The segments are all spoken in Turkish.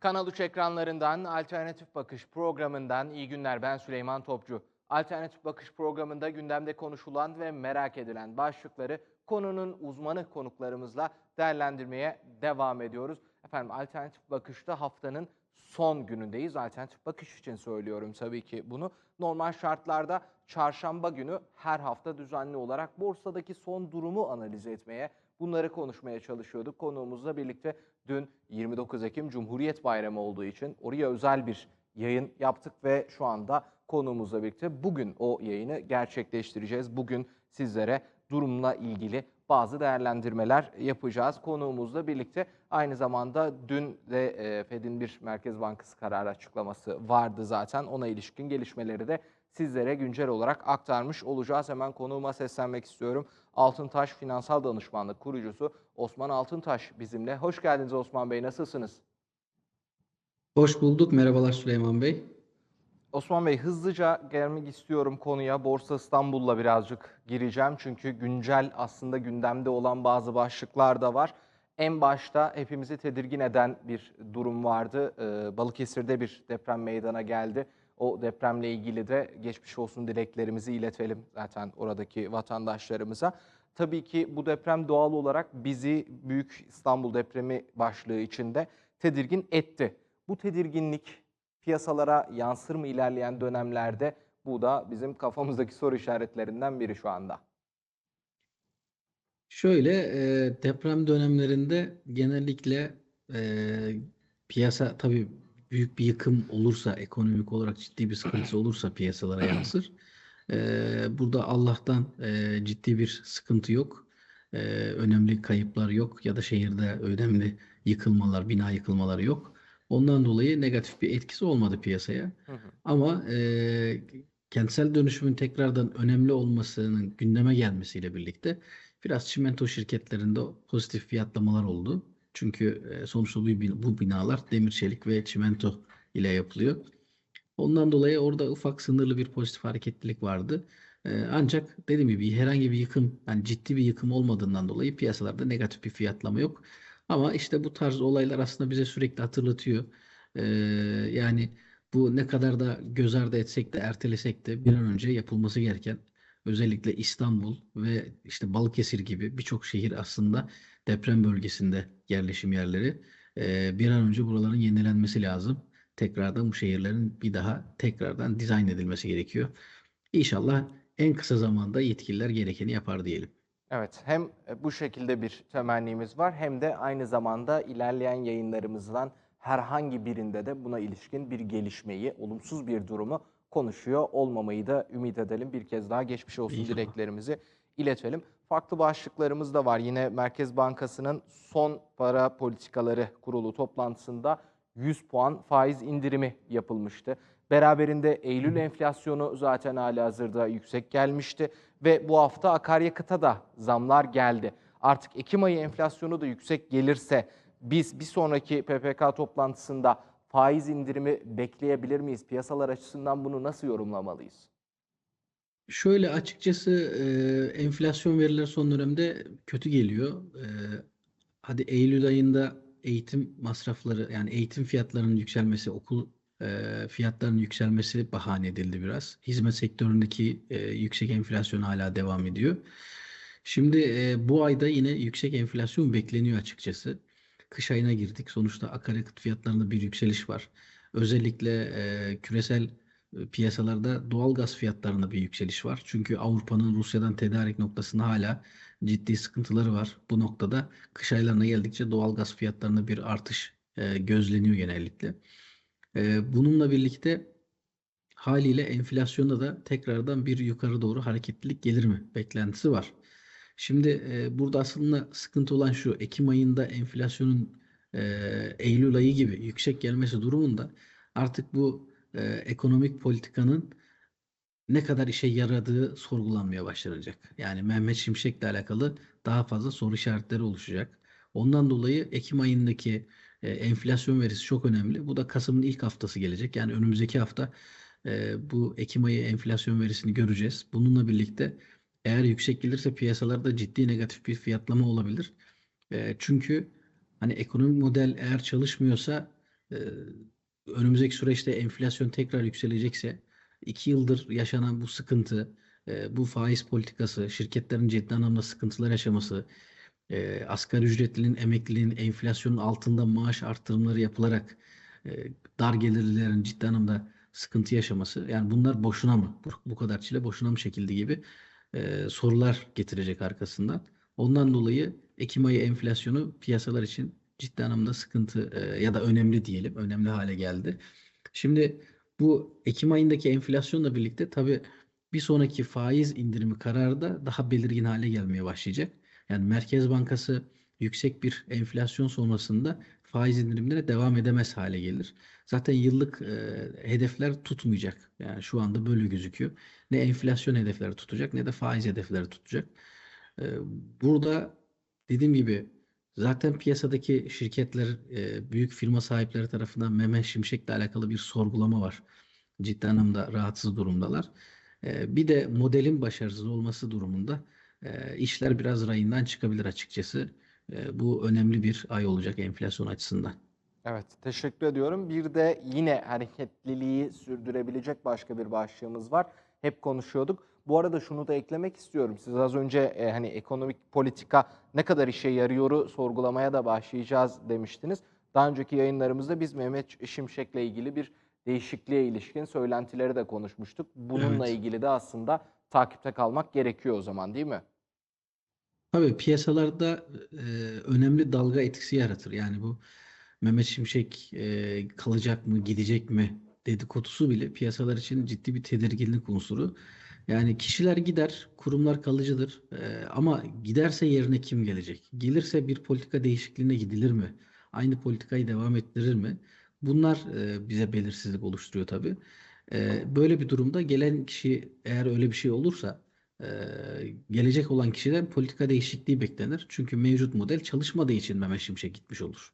Kanal 3 ekranlarından Alternatif Bakış programından iyi günler ben Süleyman Topçu. Alternatif Bakış programında gündemde konuşulan ve merak edilen başlıkları konunun uzmanı konuklarımızla değerlendirmeye devam ediyoruz. Efendim Alternatif Bakış'ta haftanın son günündeyiz. Alternatif Bakış için söylüyorum tabii ki bunu. Normal şartlarda çarşamba günü her hafta düzenli olarak borsadaki son durumu analiz etmeye, bunları konuşmaya çalışıyorduk. Konuğumuzla birlikte dün 29 Ekim Cumhuriyet Bayramı olduğu için oraya özel bir yayın yaptık ve şu anda konuğumuzla birlikte bugün o yayını gerçekleştireceğiz. Bugün sizlere durumla ilgili bazı değerlendirmeler yapacağız. Konuğumuzla birlikte aynı zamanda dün de e, Fed'in bir Merkez Bankası kararı açıklaması vardı zaten. Ona ilişkin gelişmeleri de sizlere güncel olarak aktarmış olacağız. Hemen konuğuma seslenmek istiyorum. Altıntaş Finansal Danışmanlık kurucusu Osman Altıntaş bizimle. Hoş geldiniz Osman Bey, nasılsınız? Hoş bulduk. Merhabalar Süleyman Bey. Osman Bey hızlıca gelmek istiyorum konuya. Borsa İstanbul'la birazcık gireceğim. Çünkü güncel aslında gündemde olan bazı başlıklar da var. En başta hepimizi tedirgin eden bir durum vardı. Ee, Balıkesir'de bir deprem meydana geldi. O depremle ilgili de geçmiş olsun dileklerimizi iletelim zaten oradaki vatandaşlarımıza. Tabii ki bu deprem doğal olarak bizi Büyük İstanbul depremi başlığı içinde tedirgin etti. Bu tedirginlik piyasalara yansır mı ilerleyen dönemlerde? Bu da bizim kafamızdaki soru işaretlerinden biri şu anda. Şöyle e, deprem dönemlerinde genellikle e, piyasa tabii büyük bir yıkım olursa, ekonomik olarak ciddi bir sıkıntısı olursa piyasalara yansır. E, burada Allah'tan e, ciddi bir sıkıntı yok. E, önemli kayıplar yok ya da şehirde önemli yıkılmalar, bina yıkılmaları yok. Ondan dolayı negatif bir etkisi olmadı piyasaya. Hı hı. Ama e, kentsel dönüşümün tekrardan önemli olmasının gündeme gelmesiyle birlikte biraz çimento şirketlerinde pozitif fiyatlamalar oldu. Çünkü e, sonuçta bu, bu binalar demir çelik ve çimento ile yapılıyor. Ondan dolayı orada ufak sınırlı bir pozitif hareketlilik vardı. E, ancak dediğim gibi herhangi bir yıkım, yani ciddi bir yıkım olmadığından dolayı piyasalarda negatif bir fiyatlama yok. Ama işte bu tarz olaylar aslında bize sürekli hatırlatıyor. E, yani bu ne kadar da göz ardı etsek de ertelesek de bir an önce yapılması gereken özellikle İstanbul ve işte Balıkesir gibi birçok şehir aslında deprem bölgesinde yerleşim yerleri. E, bir an önce buraların yenilenmesi lazım. Tekrardan bu şehirlerin bir daha tekrardan dizayn edilmesi gerekiyor. İnşallah en kısa zamanda yetkililer gerekeni yapar diyelim. Evet, hem e, bu şekilde bir temennimiz var hem de aynı zamanda ilerleyen yayınlarımızdan herhangi birinde de buna ilişkin bir gelişmeyi, olumsuz bir durumu konuşuyor olmamayı da ümit edelim. Bir kez daha geçmiş olsun İnşallah. dileklerimizi iletelim. Farklı başlıklarımız da var. Yine Merkez Bankası'nın son para politikaları kurulu toplantısında 100 puan faiz indirimi yapılmıştı. Beraberinde Eylül enflasyonu zaten halihazırda yüksek gelmişti ve bu hafta akaryakıta da zamlar geldi. Artık Ekim ayı enflasyonu da yüksek gelirse biz bir sonraki PPK toplantısında faiz indirimi bekleyebilir miyiz? Piyasalar açısından bunu nasıl yorumlamalıyız? Şöyle açıkçası e, enflasyon verileri son dönemde kötü geliyor. E, hadi Eylül ayında eğitim masrafları yani eğitim fiyatlarının yükselmesi, okul e, fiyatlarının yükselmesi bahane edildi biraz. Hizmet sektöründeki e, yüksek enflasyon hala devam ediyor. Şimdi e, bu ayda yine yüksek enflasyon bekleniyor açıkçası. Kış ayına girdik. Sonuçta akaryakıt fiyatlarında bir yükseliş var. Özellikle e, küresel e, piyasalarda doğal gaz fiyatlarında bir yükseliş var. Çünkü Avrupa'nın Rusya'dan tedarik noktasında hala ciddi sıkıntıları var. Bu noktada kış aylarına geldikçe doğal gaz fiyatlarında bir artış e, gözleniyor genellikle. E, bununla birlikte haliyle enflasyonda da tekrardan bir yukarı doğru hareketlilik gelir mi beklentisi var. Şimdi e, burada aslında sıkıntı olan şu Ekim ayında enflasyonun e, Eylül ayı gibi yüksek gelmesi durumunda artık bu e, ekonomik politikanın ne kadar işe yaradığı sorgulanmaya başlanacak. Yani Mehmet Şimşek'le alakalı daha fazla soru işaretleri oluşacak. Ondan dolayı Ekim ayındaki e, enflasyon verisi çok önemli. Bu da Kasım'ın ilk haftası gelecek. Yani önümüzdeki hafta e, bu Ekim ayı enflasyon verisini göreceğiz. Bununla birlikte eğer yüksek gelirse piyasalarda ciddi negatif bir fiyatlama olabilir. E, çünkü hani ekonomik model eğer çalışmıyorsa önümüzdeki süreçte enflasyon tekrar yükselecekse iki yıldır yaşanan bu sıkıntı, bu faiz politikası, şirketlerin ciddi anlamda sıkıntılar yaşaması, e, asgari ücretlinin, emeklinin enflasyonun altında maaş artırımları yapılarak e, dar gelirlilerin ciddi anlamda sıkıntı yaşaması, yani bunlar boşuna mı? Bu, bu kadar çile boşuna mı çekildi gibi e, sorular getirecek arkasından. Ondan dolayı Ekim ayı enflasyonu piyasalar için ciddi anlamda sıkıntı e, ya da önemli diyelim, önemli hale geldi. Şimdi bu Ekim ayındaki enflasyonla birlikte tabii bir sonraki faiz indirimi kararı da daha belirgin hale gelmeye başlayacak. Yani Merkez Bankası yüksek bir enflasyon sonrasında faiz indirimlerine devam edemez hale gelir. Zaten yıllık e, hedefler tutmayacak. Yani şu anda böyle gözüküyor. Ne enflasyon hedefleri tutacak ne de faiz hedefleri tutacak. E, burada dediğim gibi zaten piyasadaki şirketler, e, büyük firma sahipleri tarafından Mehmet Şimşek'le alakalı bir sorgulama var. Ciddi anlamda rahatsız durumdalar. E, bir de modelin başarısız olması durumunda e, işler biraz rayından çıkabilir açıkçası. E, bu önemli bir ay olacak enflasyon açısından. Evet, teşekkür ediyorum. Bir de yine hareketliliği sürdürebilecek başka bir başlığımız var. Hep konuşuyorduk. Bu arada şunu da eklemek istiyorum. Siz az önce e, hani ekonomik politika ne kadar işe yarıyoru sorgulamaya da başlayacağız demiştiniz. Daha önceki yayınlarımızda biz Mehmet Şimşek'le ilgili bir değişikliğe ilişkin söylentileri de konuşmuştuk. Bununla Evet. ilgili de aslında takipte kalmak gerekiyor o zaman değil mi? Tabii piyasalarda e, önemli dalga etkisi yaratır. Yani bu Mehmet Şimşek e, kalacak mı, gidecek mi dedikodusu bile piyasalar için ciddi bir tedirginlik unsuru. Yani kişiler gider, kurumlar kalıcıdır. E, ama giderse yerine kim gelecek? Gelirse bir politika değişikliğine gidilir mi? Aynı politikayı devam ettirir mi? Bunlar e, bize belirsizlik oluşturuyor tabii. E, böyle bir durumda gelen kişi eğer öyle bir şey olursa ee, gelecek olan kişiden politika değişikliği beklenir. Çünkü mevcut model çalışmadığı için Mehmet Şimşek gitmiş olur.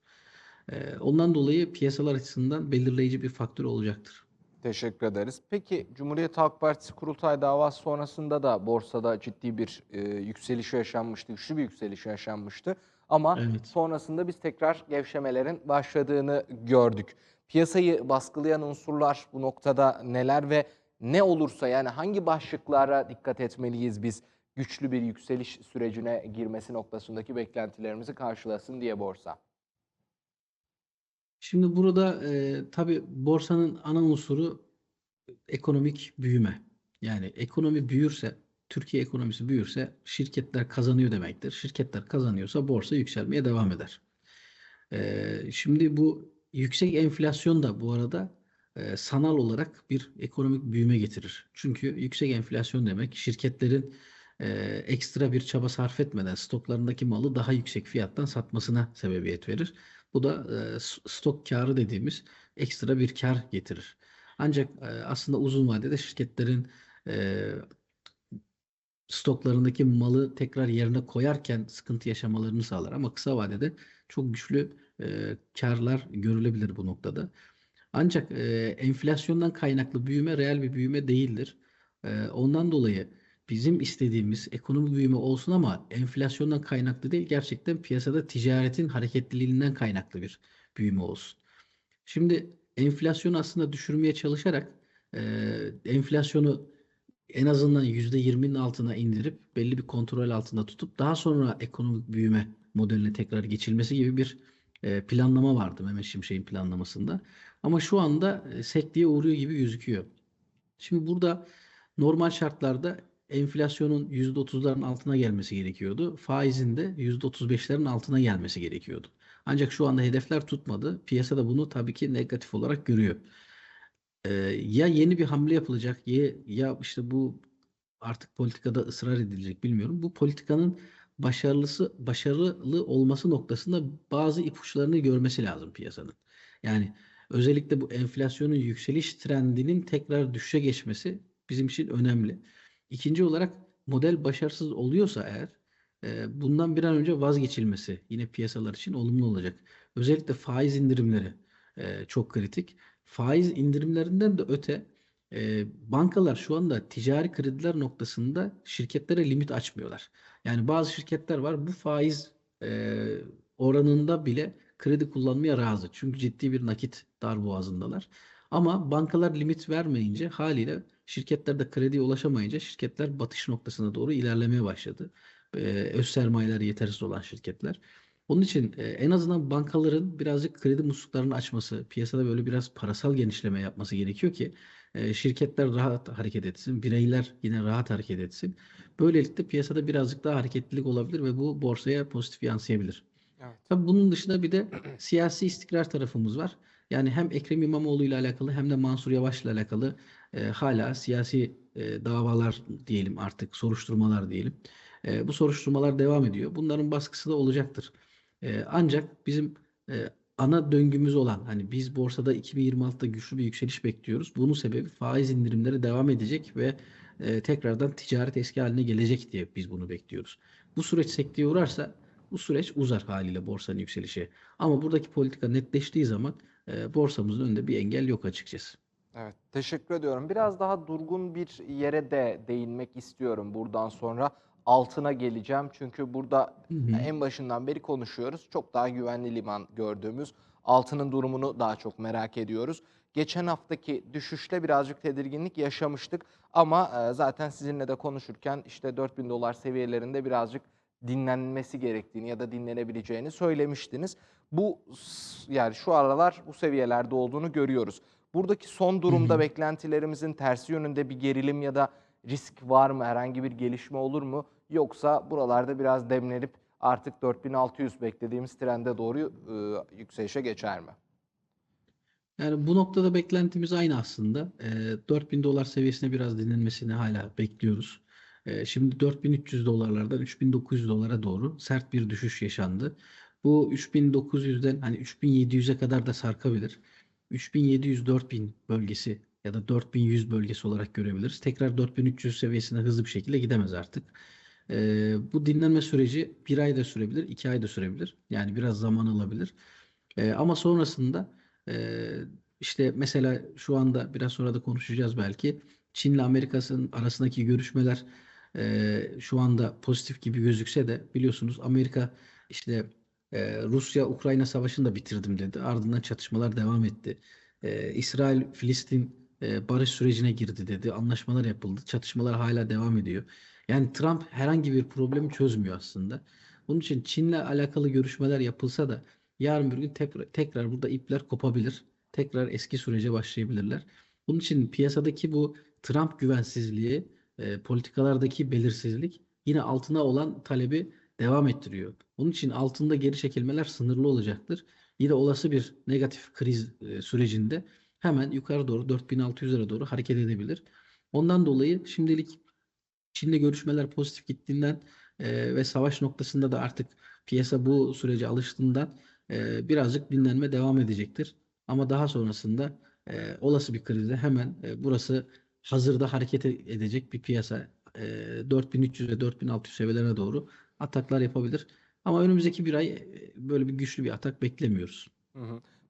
Ee, ondan dolayı piyasalar açısından belirleyici bir faktör olacaktır. Teşekkür ederiz. Peki Cumhuriyet Halk Partisi kurultay davası sonrasında da borsada ciddi bir e, yükseliş yaşanmıştı, güçlü bir yükseliş yaşanmıştı. Ama Evet. sonrasında biz tekrar gevşemelerin başladığını gördük. Piyasayı baskılayan unsurlar bu noktada neler ve ne olursa yani hangi başlıklara dikkat etmeliyiz biz güçlü bir yükseliş sürecine girmesi noktasındaki beklentilerimizi karşılasın diye borsa. Şimdi burada e, tabii borsanın ana unsuru ekonomik büyüme. Yani ekonomi büyürse, Türkiye ekonomisi büyürse şirketler kazanıyor demektir. Şirketler kazanıyorsa borsa yükselmeye devam eder. E, şimdi bu yüksek enflasyon da bu arada e, sanal olarak bir ekonomik büyüme getirir. Çünkü yüksek enflasyon demek şirketlerin e, ekstra bir çaba sarf etmeden stoklarındaki malı daha yüksek fiyattan satmasına sebebiyet verir. Bu da e, stok karı dediğimiz ekstra bir kar getirir. Ancak e, aslında uzun vadede şirketlerin e, stoklarındaki malı tekrar yerine koyarken sıkıntı yaşamalarını sağlar. Ama kısa vadede çok güçlü e, karlar görülebilir bu noktada. Ancak e, enflasyondan kaynaklı büyüme reel bir büyüme değildir. E, ondan dolayı bizim istediğimiz ekonomi büyüme olsun ama enflasyondan kaynaklı değil, gerçekten piyasada ticaretin hareketliliğinden kaynaklı bir büyüme olsun. Şimdi enflasyonu aslında düşürmeye çalışarak e, enflasyonu en azından %20'nin altına indirip belli bir kontrol altında tutup daha sonra ekonomik büyüme modeline tekrar geçilmesi gibi bir planlama vardı Mehmet Şimşek'in planlamasında. Ama şu anda e, sekteye uğruyor gibi gözüküyor. Şimdi burada normal şartlarda enflasyonun %30'ların altına gelmesi gerekiyordu. Faizin de %35'lerin altına gelmesi gerekiyordu. Ancak şu anda hedefler tutmadı. Piyasa da bunu tabii ki negatif olarak görüyor. Ee, ya yeni bir hamle yapılacak ya, ya işte bu artık politikada ısrar edilecek bilmiyorum. Bu politikanın başarılısı başarılı olması noktasında bazı ipuçlarını görmesi lazım piyasanın. Yani özellikle bu enflasyonun yükseliş trendinin tekrar düşüşe geçmesi bizim için önemli. İkinci olarak model başarısız oluyorsa eğer e, bundan bir an önce vazgeçilmesi yine piyasalar için olumlu olacak. Özellikle faiz indirimleri e, çok kritik. Faiz indirimlerinden de öte e, bankalar şu anda ticari krediler noktasında şirketlere limit açmıyorlar. Yani bazı şirketler var bu faiz e, oranında bile kredi kullanmaya razı. Çünkü ciddi bir nakit darboğazındalar. Ama bankalar limit vermeyince haliyle şirketler de krediye ulaşamayınca şirketler batış noktasına doğru ilerlemeye başladı. Ee, öz sermayeleri yetersiz olan şirketler. Onun için e, en azından bankaların birazcık kredi musluklarını açması, piyasada böyle biraz parasal genişleme yapması gerekiyor ki e, şirketler rahat hareket etsin, bireyler yine rahat hareket etsin. Böylelikle piyasada birazcık daha hareketlilik olabilir ve bu borsaya pozitif yansıyabilir. Evet. Tabii bunun dışında bir de siyasi istikrar tarafımız var. Yani hem Ekrem İmamoğlu ile alakalı hem de Mansur Yavaş ile alakalı e, hala siyasi e, davalar diyelim artık soruşturmalar diyelim. E, bu soruşturmalar devam ediyor. Bunların baskısı da olacaktır. E, ancak bizim e, ana döngümüz olan hani biz borsada 2026'da güçlü bir yükseliş bekliyoruz. Bunun sebebi faiz indirimleri devam edecek ve e, tekrardan ticaret eski haline gelecek diye biz bunu bekliyoruz. Bu süreç sekteye uğrarsa bu süreç uzar haliyle borsanın yükselişi. Ama buradaki politika netleştiği zaman e, borsamızın önünde bir engel yok açıkçası. Evet, teşekkür ediyorum. Biraz daha durgun bir yere de değinmek istiyorum buradan sonra. Altına geleceğim çünkü burada Hı hı. en başından beri konuşuyoruz. Çok daha güvenli liman gördüğümüz altının durumunu daha çok merak ediyoruz. Geçen haftaki düşüşte birazcık tedirginlik yaşamıştık ama e, zaten sizinle de konuşurken işte 4000 dolar seviyelerinde birazcık dinlenmesi gerektiğini ya da dinlenebileceğini söylemiştiniz. Bu yani şu aralar bu seviyelerde olduğunu görüyoruz. Buradaki son durumda hı. beklentilerimizin tersi yönünde bir gerilim ya da risk var mı? Herhangi bir gelişme olur mu? Yoksa buralarda biraz demlenip artık 4600 beklediğimiz trende doğru e, yükselişe geçer mi? Yani bu noktada beklentimiz aynı aslında. E, 4000 dolar seviyesine biraz dinlenmesini hala bekliyoruz. E, şimdi 4300 dolarlardan 3900 dolara doğru sert bir düşüş yaşandı. Bu 3900'den hani 3700'e kadar da sarkabilir. 3700-4000 bölgesi ya da 4100 bölgesi olarak görebiliriz. Tekrar 4300 seviyesine hızlı bir şekilde gidemez artık. E, bu dinlenme süreci bir ay da sürebilir, iki ay da sürebilir. Yani biraz zaman alabilir. E, ama sonrasında e, işte mesela şu anda biraz sonra da konuşacağız belki. Çin'le Amerika'nın arasındaki görüşmeler e, şu anda pozitif gibi gözükse de biliyorsunuz Amerika işte e, Rusya-Ukrayna savaşını da bitirdim dedi. Ardından çatışmalar devam etti. E, İsrail-Filistin e, barış sürecine girdi dedi. Anlaşmalar yapıldı. Çatışmalar hala devam ediyor. Yani Trump herhangi bir problemi çözmüyor aslında. Bunun için Çin'le alakalı görüşmeler yapılsa da yarın bir gün tekrar, tekrar burada ipler kopabilir. Tekrar eski sürece başlayabilirler. Bunun için piyasadaki bu Trump güvensizliği, e, politikalardaki belirsizlik yine altına olan talebi devam ettiriyor. Bunun için altında geri çekilmeler sınırlı olacaktır. Yine olası bir negatif kriz e, sürecinde hemen yukarı doğru 4600'lere doğru hareket edebilir. Ondan dolayı şimdilik Çin'le görüşmeler pozitif gittiğinden e, ve savaş noktasında da artık piyasa bu sürece alıştığından e, birazcık dinlenme devam edecektir. Ama daha sonrasında e, olası bir krizde hemen e, burası hazırda hareket e- edecek bir piyasa. E, 4300 ve 4600 seviyelerine doğru ataklar yapabilir. Ama önümüzdeki bir ay böyle bir güçlü bir atak beklemiyoruz.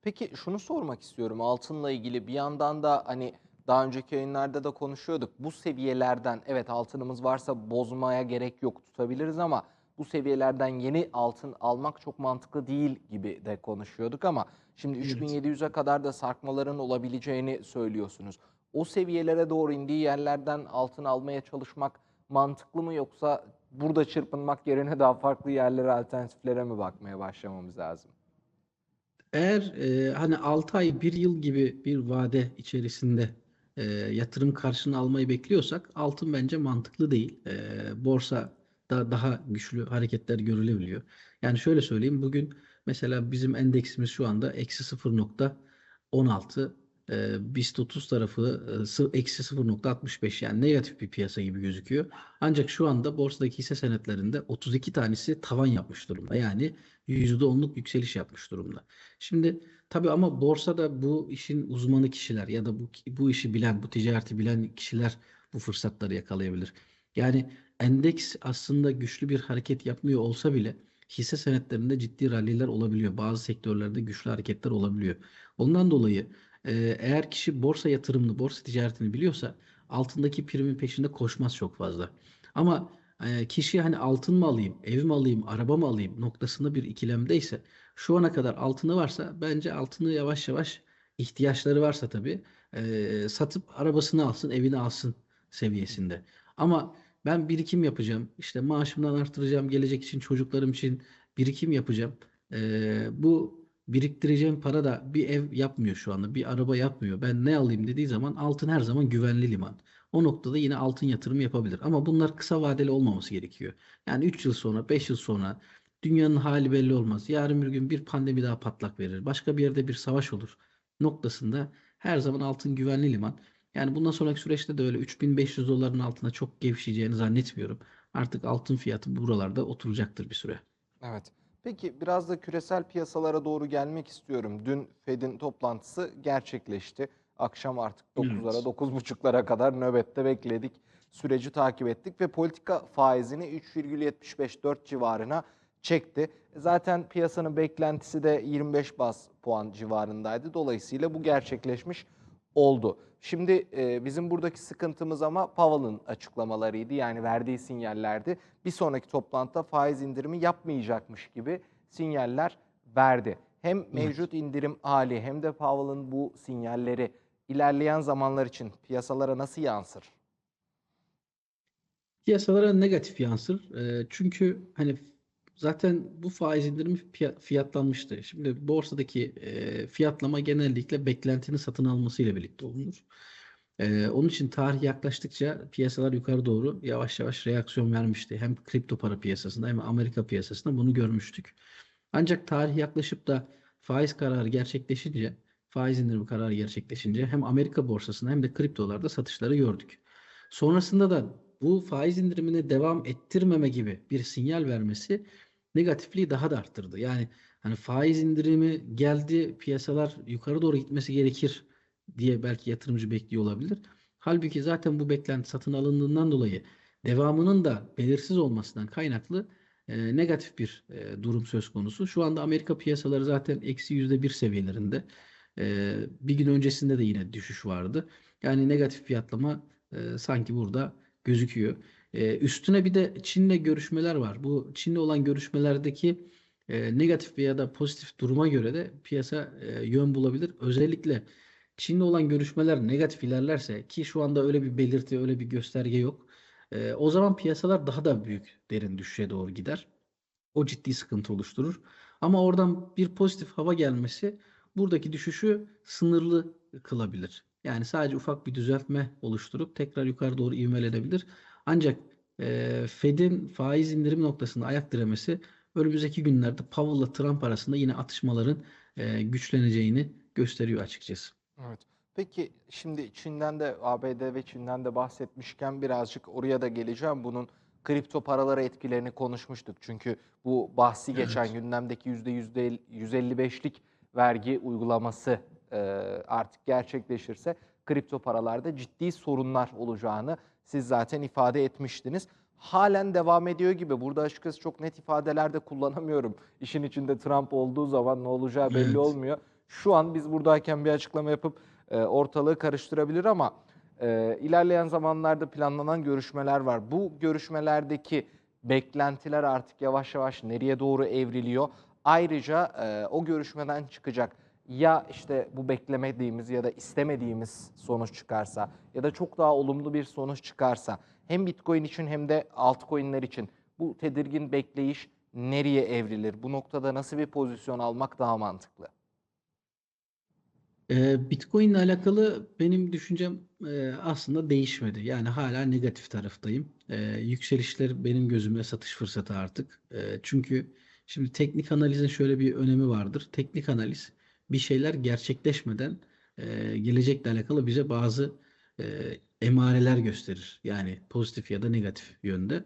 Peki şunu sormak istiyorum altınla ilgili bir yandan da hani daha önceki yayınlarda da konuşuyorduk. Bu seviyelerden evet altınımız varsa bozmaya gerek yok tutabiliriz ama bu seviyelerden yeni altın almak çok mantıklı değil gibi de konuşuyorduk ama şimdi Evet. 3700'e kadar da sarkmaların olabileceğini söylüyorsunuz. O seviyelere doğru indiği yerlerden altın almaya çalışmak mantıklı mı yoksa burada çırpınmak yerine daha farklı yerlere alternatiflere mi bakmaya başlamamız lazım? Eğer e, hani 6 ay, 1 yıl gibi bir vade içerisinde e, yatırım karşılığını almayı bekliyorsak altın bence mantıklı değil. E, borsa da daha güçlü hareketler görülebiliyor. Yani şöyle söyleyeyim bugün mesela bizim endeksimiz şu anda eksi 0.16 e, BIST 30 tarafı e, eksi 0.65 yani negatif bir piyasa gibi gözüküyor. Ancak şu anda borsadaki hisse senetlerinde 32 tanesi tavan yapmış durumda. Yani %10'luk yükseliş yapmış durumda. Şimdi tabii ama borsada bu işin uzmanı kişiler ya da bu bu işi bilen, bu ticareti bilen kişiler bu fırsatları yakalayabilir. Yani endeks aslında güçlü bir hareket yapmıyor olsa bile hisse senetlerinde ciddi ralliler olabiliyor. Bazı sektörlerde güçlü hareketler olabiliyor. Ondan dolayı e, eğer kişi borsa yatırımını, borsa ticaretini biliyorsa altındaki primin peşinde koşmaz çok fazla. Ama kişi hani altın mı alayım, ev mi alayım, araba mı alayım noktasında bir ikilemdeyse Şu ana kadar altını varsa bence altını yavaş yavaş ihtiyaçları varsa tabii satıp arabasını alsın, evini alsın seviyesinde. Ama ben birikim yapacağım, işte maaşımdan artıracağım, gelecek için çocuklarım için birikim yapacağım. Bu biriktireceğim para da bir ev yapmıyor şu anda, bir araba yapmıyor. Ben ne alayım dediği zaman altın her zaman güvenli liman. O noktada yine altın yatırımı yapabilir. Ama bunlar kısa vadeli olmaması gerekiyor. Yani 3 yıl sonra, 5 yıl sonra dünyanın hali belli olmaz. Yarın bir gün bir pandemi daha patlak verir. Başka bir yerde bir savaş olur noktasında her zaman altın güvenli liman. Yani bundan sonraki süreçte de öyle 3500 doların altında çok gevşeyeceğini zannetmiyorum. Artık altın fiyatı buralarda oturacaktır bir süre. Evet. Peki biraz da küresel piyasalara doğru gelmek istiyorum. Dün Fed'in toplantısı gerçekleşti. Akşam artık 9'lara, Evet. 9.30'lara kadar nöbette bekledik. Süreci takip ettik ve politika faizini 3,75-4 civarına çekti. Zaten piyasanın beklentisi de 25 bas puan civarındaydı. Dolayısıyla bu gerçekleşmiş oldu. Şimdi e, bizim buradaki sıkıntımız ama Powell'ın açıklamalarıydı. Yani verdiği sinyallerdi. Bir sonraki toplantıda faiz indirimi yapmayacakmış gibi sinyaller verdi. Hem mevcut indirim hali hem de Powell'ın bu sinyalleri ilerleyen zamanlar için piyasalara nasıl yansır? Piyasalara negatif yansır. Eee, çünkü hani zaten bu faiz indirimi fiyatlanmıştı. Şimdi borsadaki eee, fiyatlama genellikle beklentinin satın almasıyla birlikte olunur. Eee, onun için tarih yaklaştıkça piyasalar yukarı doğru yavaş yavaş reaksiyon vermişti. Hem kripto para piyasasında hem Amerika piyasasında bunu görmüştük. Ancak tarih yaklaşıp da faiz kararı gerçekleşince, faiz indirimi kararı gerçekleşince hem Amerika borsasında hem de kriptolarda satışları gördük. Sonrasında da bu faiz indirimine devam ettirmeme gibi bir sinyal vermesi negatifliği daha da arttırdı. Yani hani faiz indirimi geldi, piyasalar yukarı doğru gitmesi gerekir diye belki yatırımcı bekliyor olabilir. Halbuki zaten bu beklenti satın alındığından dolayı devamının da belirsiz olmasından kaynaklı e, negatif bir e, durum söz konusu. Şu anda Amerika piyasaları zaten eksi yüzde bir seviyelerinde. Bir gün öncesinde de yine düşüş vardı. Yani negatif fiyatlama sanki burada gözüküyor. Üstüne bir de Çin'le görüşmeler var. Bu Çin'le olan görüşmelerdeki negatif veya da pozitif duruma göre de piyasa yön bulabilir. Özellikle Çin'le olan görüşmeler negatif ilerlerse ki şu anda öyle bir belirti, öyle bir gösterge yok. O zaman piyasalar daha da büyük derin düşüşe doğru gider. O ciddi sıkıntı oluşturur. Ama oradan bir pozitif hava gelmesi buradaki düşüşü sınırlı kılabilir. Yani sadece ufak bir düzeltme oluşturup tekrar yukarı doğru ivmelenebilir. Ancak e, Fed'in faiz indirim noktasında ayak diremesi önümüzdeki günlerde Powell'la Trump arasında yine atışmaların e, güçleneceğini gösteriyor açıkçası. Evet. Peki şimdi Çin'den de ABD ve Çin'den de bahsetmişken birazcık oraya da geleceğim. Bunun kripto paralara etkilerini konuşmuştuk. Çünkü bu bahsi geçen Evet. gündemdeki yüzde yüzde 155'lik vergi uygulaması e, artık gerçekleşirse kripto paralarda ciddi sorunlar olacağını siz zaten ifade etmiştiniz. Halen devam ediyor gibi. Burada açıkçası çok net ifadeler de kullanamıyorum. İşin içinde Trump olduğu zaman ne olacağı belli Evet. olmuyor. Şu an biz buradayken bir açıklama yapıp e, ortalığı karıştırabilir ama e, ilerleyen zamanlarda planlanan görüşmeler var. Bu görüşmelerdeki beklentiler artık yavaş yavaş nereye doğru evriliyor? Ayrıca e, o görüşmeden çıkacak ya işte bu beklemediğimiz ya da istemediğimiz sonuç çıkarsa ya da çok daha olumlu bir sonuç çıkarsa hem Bitcoin için hem de altcoin'ler için bu tedirgin bekleyiş nereye evrilir? Bu noktada nasıl bir pozisyon almak daha mantıklı? Ee, Bitcoin ile alakalı benim düşüncem e, aslında değişmedi. Yani hala negatif taraftayım. Ee, yükselişler benim gözüme satış fırsatı artık. Çünkü şimdi teknik analizin şöyle bir önemi vardır. Teknik analiz bir şeyler gerçekleşmeden e, gelecekle alakalı bize bazı e, emareler gösterir. Yani pozitif ya da negatif yönde.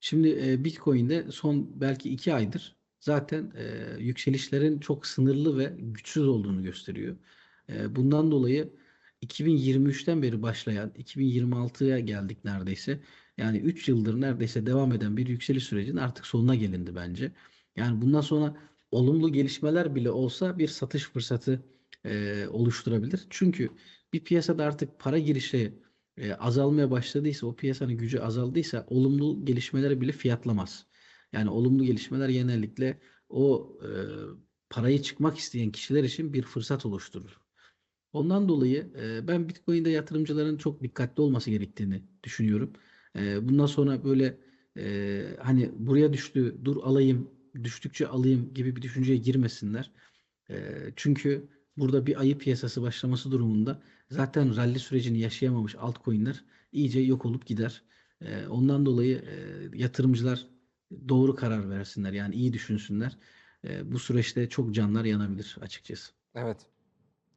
Şimdi e, Bitcoin'de son belki iki aydır zaten e, yükselişlerin çok sınırlı ve güçsüz olduğunu gösteriyor. E, bundan dolayı 2023'ten beri başlayan 2026'ya geldik neredeyse. Yani 3 yıldır neredeyse devam eden bir yükseliş sürecinin artık sonuna gelindi bence. Yani bundan sonra olumlu gelişmeler bile olsa bir satış fırsatı e, oluşturabilir. Çünkü bir piyasada artık para girişi e, azalmaya başladıysa, o piyasanın gücü azaldıysa olumlu gelişmeleri bile fiyatlamaz. Yani olumlu gelişmeler genellikle o e, parayı çıkmak isteyen kişiler için bir fırsat oluşturur. Ondan dolayı e, ben Bitcoin'de yatırımcıların çok dikkatli olması gerektiğini düşünüyorum. E, bundan sonra böyle e, hani buraya düştü, dur alayım, düştükçe alayım gibi bir düşünceye girmesinler. E, çünkü burada bir ayı piyasası başlaması durumunda zaten rally sürecini yaşayamamış altcoin'ler iyice yok olup gider. E, ondan dolayı e, yatırımcılar doğru karar versinler. Yani iyi düşünsünler. E, bu süreçte çok canlar yanabilir açıkçası. Evet.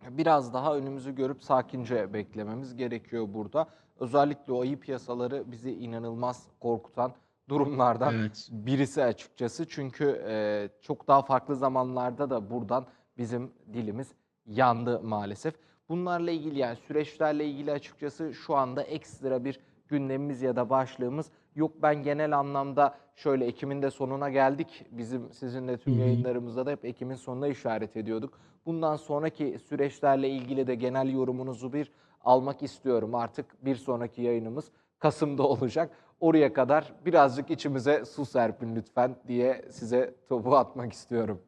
Biraz daha önümüzü görüp sakince beklememiz gerekiyor burada. Özellikle o ayı piyasaları bizi inanılmaz korkutan durumlardan Evet. birisi açıkçası. Çünkü e, çok daha farklı zamanlarda da buradan bizim dilimiz yandı maalesef. Bunlarla ilgili yani süreçlerle ilgili açıkçası şu anda ekstra bir gündemimiz ya da başlığımız yok. Ben genel anlamda şöyle Ekim'in de sonuna geldik. Bizim sizinle tüm yayınlarımızda da hep Ekim'in sonuna işaret ediyorduk. Bundan sonraki süreçlerle ilgili de genel yorumunuzu bir almak istiyorum. Artık bir sonraki yayınımız Kasım'da olacak. Oraya kadar birazcık içimize su serpin lütfen diye size topu atmak istiyorum.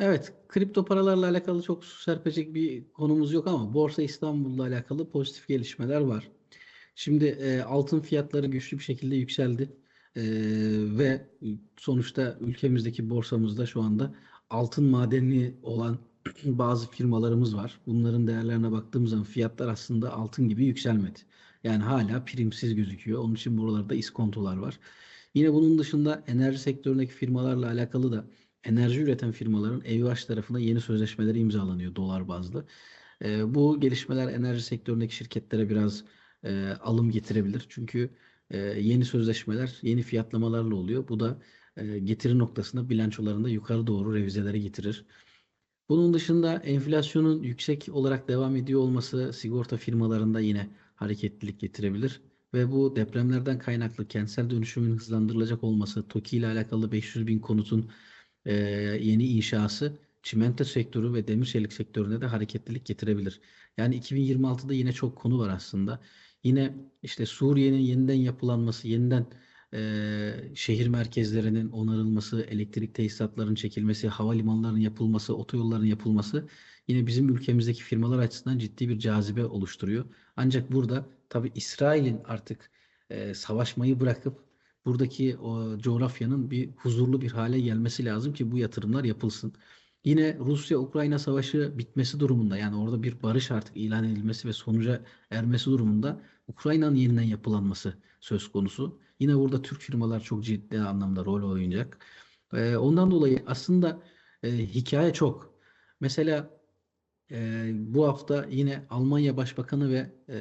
Evet, kripto paralarla alakalı çok su serpecek bir konumuz yok ama Borsa İstanbul'la alakalı pozitif gelişmeler var. Şimdi e, altın fiyatları güçlü bir şekilde yükseldi E, ve sonuçta ülkemizdeki borsamızda şu anda altın madenli olan bazı firmalarımız var. Bunların değerlerine baktığımız zaman fiyatlar aslında altın gibi yükselmedi. Yani hala primsiz gözüküyor. Onun için buralarda iskontolar var. Yine bunun dışında enerji sektöründeki firmalarla alakalı da enerji üreten firmaların EÜH tarafına yeni sözleşmeleri imzalanıyor dolar bazlı. E, bu gelişmeler enerji sektöründeki şirketlere biraz e, alım getirebilir. Çünkü e, yeni sözleşmeler yeni fiyatlamalarla oluyor. Bu da e, getiri noktasında bilançolarında yukarı doğru revizelere getirir. Bunun dışında enflasyonun yüksek olarak devam ediyor olması sigorta firmalarında yine hareketlilik getirebilir. Ve bu depremlerden kaynaklı kentsel dönüşümün hızlandırılacak olması, TOKİ ile alakalı 500 bin konutun e, yeni inşası çimento sektörü ve demir çelik sektörüne de hareketlilik getirebilir. Yani 2026'da yine çok konu var aslında. Yine işte Suriye'nin yeniden yapılanması, yeniden e, şehir merkezlerinin onarılması, elektrik tesisatlarının çekilmesi, havalimanlarının yapılması, otoyolların yapılması yine bizim ülkemizdeki firmalar açısından ciddi bir cazibe oluşturuyor. Ancak burada tabii İsrail'in artık e, savaşmayı bırakıp buradaki o coğrafyanın bir huzurlu bir hale gelmesi lazım ki bu yatırımlar yapılsın. Yine Rusya-Ukrayna savaşı bitmesi durumunda yani orada bir barış artık ilan edilmesi ve sonuca ermesi durumunda Ukrayna'nın yeniden yapılanması söz konusu. Yine burada Türk firmalar çok ciddi anlamda rol oynayacak. Ee, ondan dolayı aslında e, hikaye çok. Mesela e, bu hafta yine Almanya Başbakanı ve e,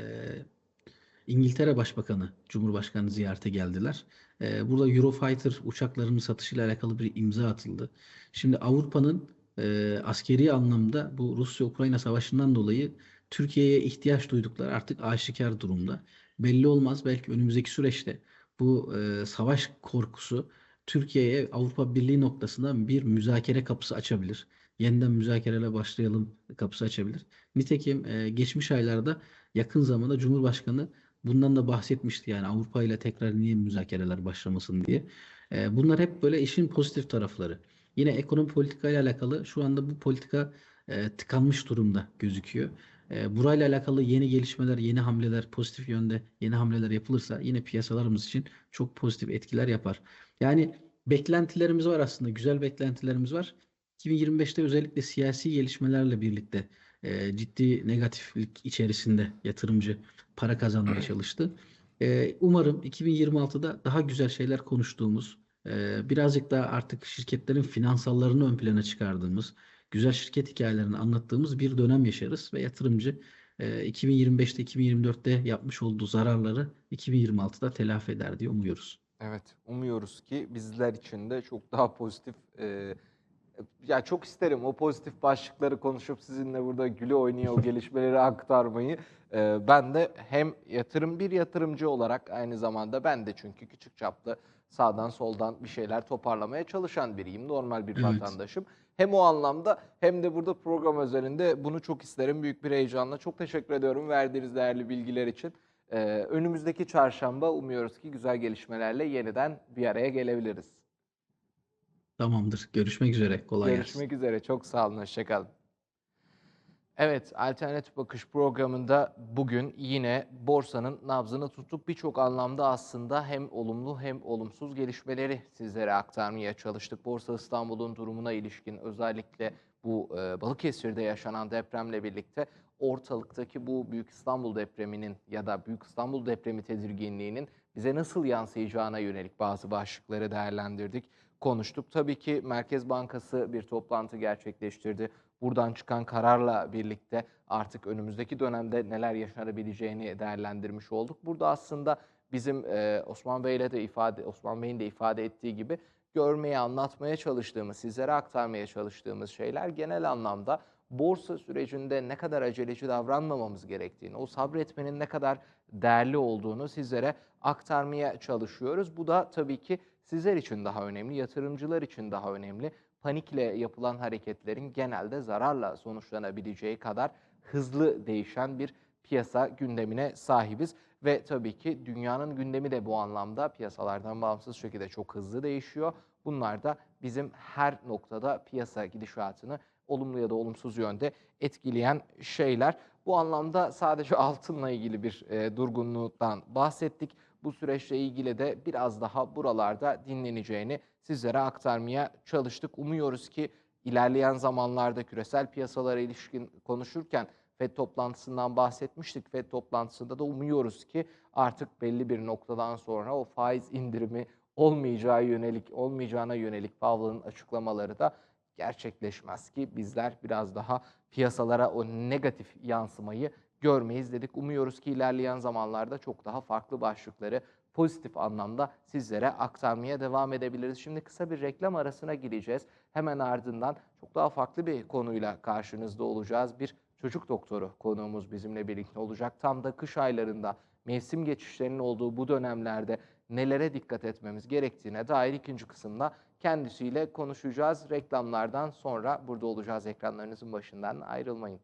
İngiltere Başbakanı Cumhurbaşkanı ziyarete geldiler. Ee, burada Eurofighter uçaklarının satışıyla alakalı bir imza atıldı. Şimdi Avrupa'nın e, askeri anlamda bu Rusya-Ukrayna savaşından dolayı Türkiye'ye ihtiyaç duydukları artık aşikar durumda. Belli olmaz belki önümüzdeki süreçte bu e, savaş korkusu Türkiye'ye Avrupa Birliği noktasında bir müzakere kapısı açabilir. Yeniden müzakerele başlayalım kapısı açabilir. Nitekim e, geçmiş aylarda yakın zamanda Cumhurbaşkanı bundan da bahsetmişti yani Avrupa ile tekrar niye müzakereler başlamasın diye. E, bunlar hep böyle işin pozitif tarafları. Yine ekonomi politika ile alakalı şu anda bu politika e, tıkanmış durumda gözüküyor. E, burayla alakalı yeni gelişmeler, yeni hamleler, pozitif yönde yeni hamleler yapılırsa yine piyasalarımız için çok pozitif etkiler yapar. Yani beklentilerimiz var aslında, güzel beklentilerimiz var. 2025'te özellikle siyasi gelişmelerle birlikte e, ciddi negatiflik içerisinde yatırımcı para kazanmaya çalıştı. E, umarım 2026'da daha güzel şeyler konuştuğumuz, e, birazcık daha artık şirketlerin finansallarını ön plana çıkardığımız, güzel şirket hikayelerini anlattığımız bir dönem yaşarız ve yatırımcı e, 2025'te 2024'te yapmış olduğu zararları 2026'da telafi eder diye umuyoruz. Evet, umuyoruz ki bizler için de çok daha pozitif e, ya çok isterim o pozitif başlıkları konuşup sizinle burada güle oynaya o gelişmeleri aktarmayı. E, ben de hem yatırım bir yatırımcı olarak aynı zamanda ben de çünkü küçük çaplı sağdan soldan bir şeyler toparlamaya çalışan biriyim. Normal bir Evet. vatandaşım. Hem o anlamda hem de burada program özelinde bunu çok isterim. Büyük bir heyecanla. Çok teşekkür ediyorum verdiğiniz değerli bilgiler için. Ee, önümüzdeki çarşamba umuyoruz ki güzel gelişmelerle yeniden bir araya gelebiliriz. Tamamdır. Görüşmek üzere. Kolay gelsin. Görüşmek üzere. Çok sağ olun. Hoşçakalın. Evet, Alternatif Bakış programında bugün yine borsanın nabzını tuttuk. Birçok anlamda aslında hem olumlu hem olumsuz gelişmeleri sizlere aktarmaya çalıştık. Borsa İstanbul'un durumuna ilişkin özellikle bu e, Balıkesir'de yaşanan depremle birlikte ortalıktaki bu Büyük İstanbul depreminin ya da Büyük İstanbul depremi tedirginliğinin bize nasıl yansıyacağına yönelik bazı başlıkları değerlendirdik, konuştuk. Tabii ki Merkez Bankası bir toplantı gerçekleştirdi. Buradan çıkan kararla birlikte artık önümüzdeki dönemde neler yaşanabileceğini değerlendirmiş olduk. Burada aslında bizim e, Osman Bey'le de ifade Osman Bey'in de ifade ettiği gibi görmeye, anlatmaya çalıştığımız, sizlere aktarmaya çalıştığımız şeyler genel anlamda borsa sürecinde ne kadar aceleci davranmamamız gerektiğini, o sabretmenin ne kadar değerli olduğunu sizlere aktarmaya çalışıyoruz. Bu da tabii ki sizler için daha önemli, yatırımcılar için daha önemli. Panikle yapılan hareketlerin genelde zararla sonuçlanabileceği kadar hızlı değişen bir piyasa gündemine sahibiz. Ve tabii ki dünyanın gündemi de bu anlamda piyasalardan bağımsız şekilde çok hızlı değişiyor. Bunlar da bizim her noktada piyasa gidişatını olumlu ya da olumsuz yönde etkileyen şeyler. Bu anlamda sadece altınla ilgili bir e, durgunluktan bahsettik. Bu süreçle ilgili de biraz daha buralarda dinleneceğini sizlere aktarmaya çalıştık. Umuyoruz ki ilerleyen zamanlarda küresel piyasalara ilişkin konuşurken FED toplantısından bahsetmiştik. FED toplantısında da umuyoruz ki artık belli bir noktadan sonra o faiz indirimi olmayacağı yönelik olmayacağına yönelik Powell'ın açıklamaları da gerçekleşmez ki bizler biraz daha piyasalara o negatif yansımayı görmeyiz dedik. Umuyoruz ki ilerleyen zamanlarda çok daha farklı başlıkları pozitif anlamda sizlere aktarmaya devam edebiliriz. Şimdi kısa bir reklam arasına gireceğiz. Hemen ardından çok daha farklı bir konuyla karşınızda olacağız. Bir çocuk doktoru konuğumuz bizimle birlikte olacak. Tam da kış aylarında mevsim geçişlerinin olduğu bu dönemlerde nelere dikkat etmemiz gerektiğine dair ikinci kısımda kendisiyle konuşacağız. Reklamlardan sonra burada olacağız ekranlarınızın başından ayrılmayın.